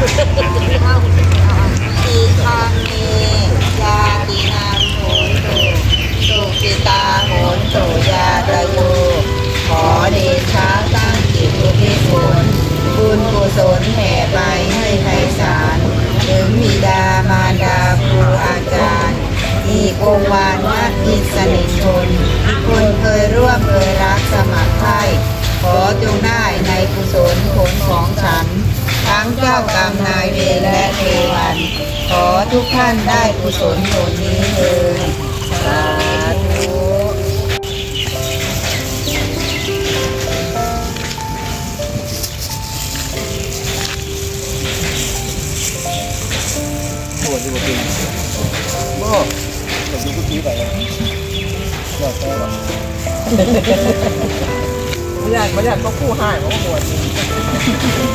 ทีฆามียาตินาโหนตุสุกิตาโหนตุยาตโยขอเดชะตั้งจิตอุทิศผลบุญกุศลแผ่ไปให้ไพศาลถึงบิดามารดาครูอาจารย์อีกองค์วานนักอิสนิชนคนเคยร่วมเคยรักสมัครใคร่ขอจงได้ในกุศลผลของฉัน ทั้งเจ้ากรรมนายเวรและเทวัน ขอทุกท่านได้กุศลผลนี้เลยสาธุปวดอยู่กินบ่แต่กินกุ๊กกี้ไปแล้วก็แค่ว่าไม่ได้ไม่ได้ก็คู่ให้เพราะว่าปวด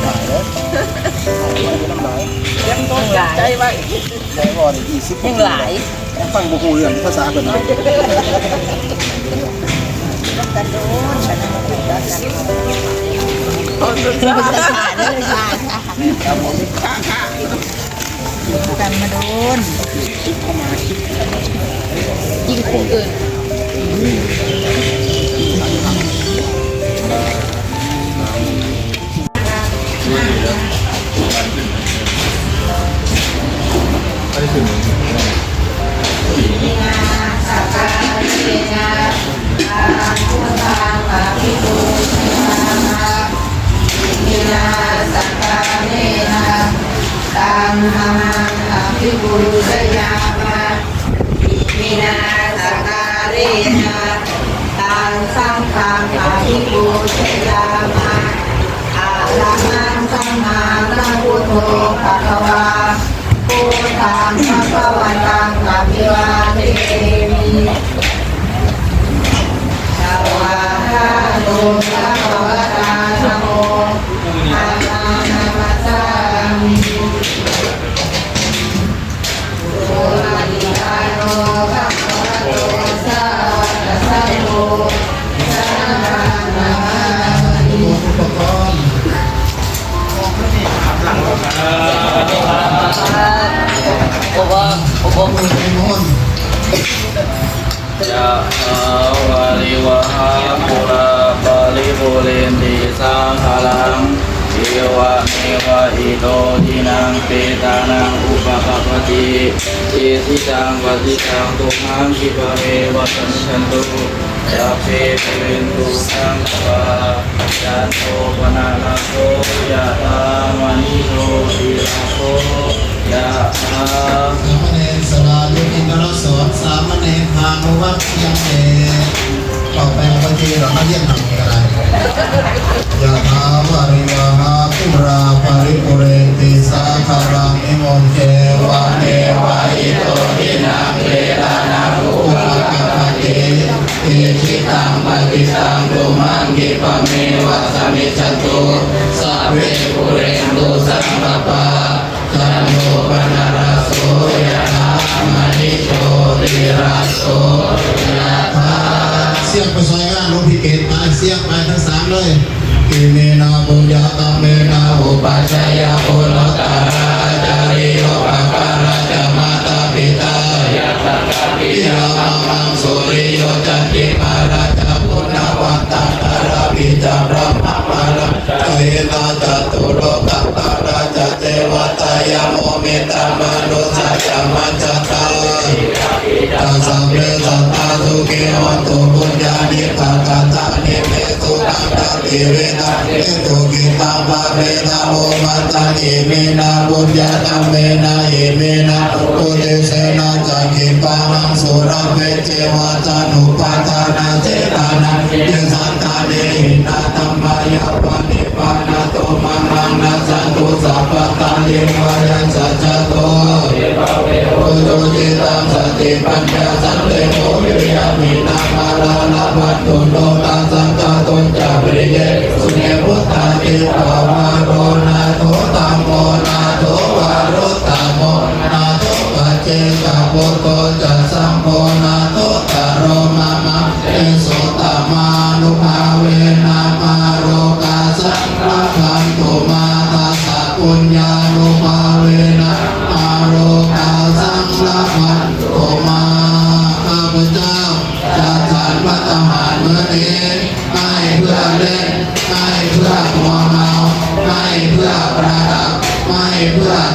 ตายแล้วตายแล้วน้ำลายยังต้องใจไว้ได้ก่อนยี่สิบยังหลายฟังบุคูเรื่องภาษาเป็นกันโดนฉันมาเป็นกันตอนสุดเป็นะครับผมกันมาโดนยิงคู่อื่น ธรรมังอภิปุรยามามินาสการเรนะตังสังฆังอภิปุรยามาอาลังนังสัมมาสัมพุทโธภะคะวาพุทธังภะคะวันตังอภิวาเทมิสวาคาโต ยะถาวาริวหาปุราปาริปุเรนติสังขลังเอวะเมวะอิโตทินังเปตานังอุปกปปติเอทิตังปฏิตังตุมังคิปะเมวะสันเพปุเรนตุสังขปาจันโทปนะระโสยมณิโชติรสราลุกินรสอนสามเณรพานุวัตยังเอต่อไปบางทีเรามาเยี่ยมทำอะไรยะถาวาริวหาปุราปาริปุเรติสาคารังอิโมเจวะเนวะอิโตทินังเวลานาภูปะกปะเตเอชิตังปฏิสังตุมังกิปเมวะสมิจตุสัพเพปุเรนตุสังกปาจันโท โชติราโสยะถาเสียงไปซอยงานหลวงพี่เกตมาเสียงไปทั้งสามเลยกิเมนาบุญญาตเมนาอุปัชฌายาปุรตาราจาริโยปะการาจมาตาปิตายะตตาปิยามังสุริโยจันติมาราชาปุณวัตตาตาราปิจารมะมาราเอนาจตุโรกัตตาราชเทวตายาโมเมตตามนุสายามัจจตตา สัมเรสัตตาสุเกวันตุปุญญาณิภาคตานิเมตุนันตติเวนะเอตุกิตังภาเรนะโมมัตตานิเมนะบุญญาธรรมเมนะอิเมนะปุเตเสนะจักขิปานังสุรเวเจวาจานุปาทานาเจตานังเยสันตาเนหินาธรรมายาปานิปานาโตมังมังนาสันตุสัพพตาลิมวายัญสัจจโต ปุโตจิตังสติปัญญาสันเลโมวิริยามินามาลาลาปัตตุโนตังสังฆาตุจาปริเยสุเนพุทธาติปาวา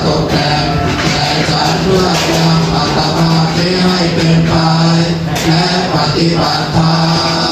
ตกแต่แต่ฉันเพื่อนำอัตมานี้ให้เป็นไปและปฏิบัติธรรม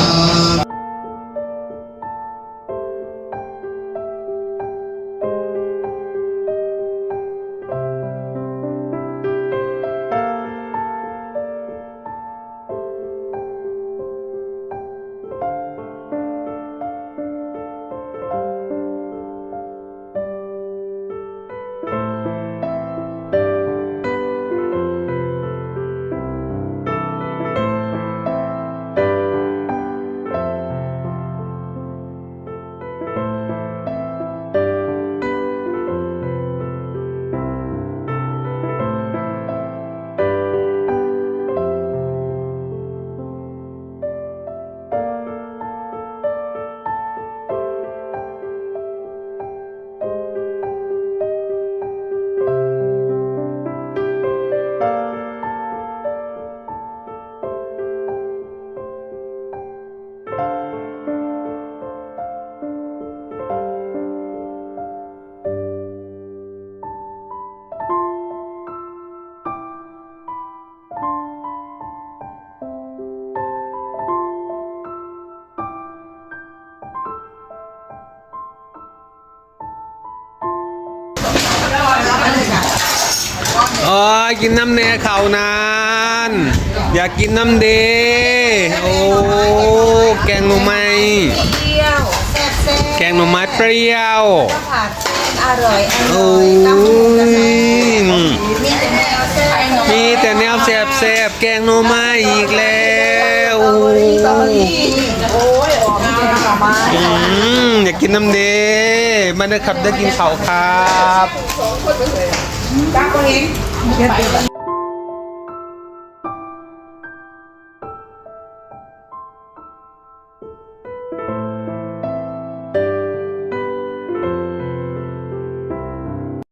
อ๋อกินน้ำเนยเขานาน อยากกินน้ำเดโอ้แกงหน่อไม้เปรี้ยวแซ่บแซ่บแกงหน่อไม้เปรี้ยวผัดอร่อยอโอ้ร่อยตำปูกระแสยมีแต่แนวแซ่บมีแต่แนวแซ่บๆแกงหน่อไม้อีกแล้วโอ้ยโอ้ยออกมาเป็นหน่อไม้อืมอยากกินน้ำเด มาเด้อครับได้กินข้าวครับจ้าคนเอง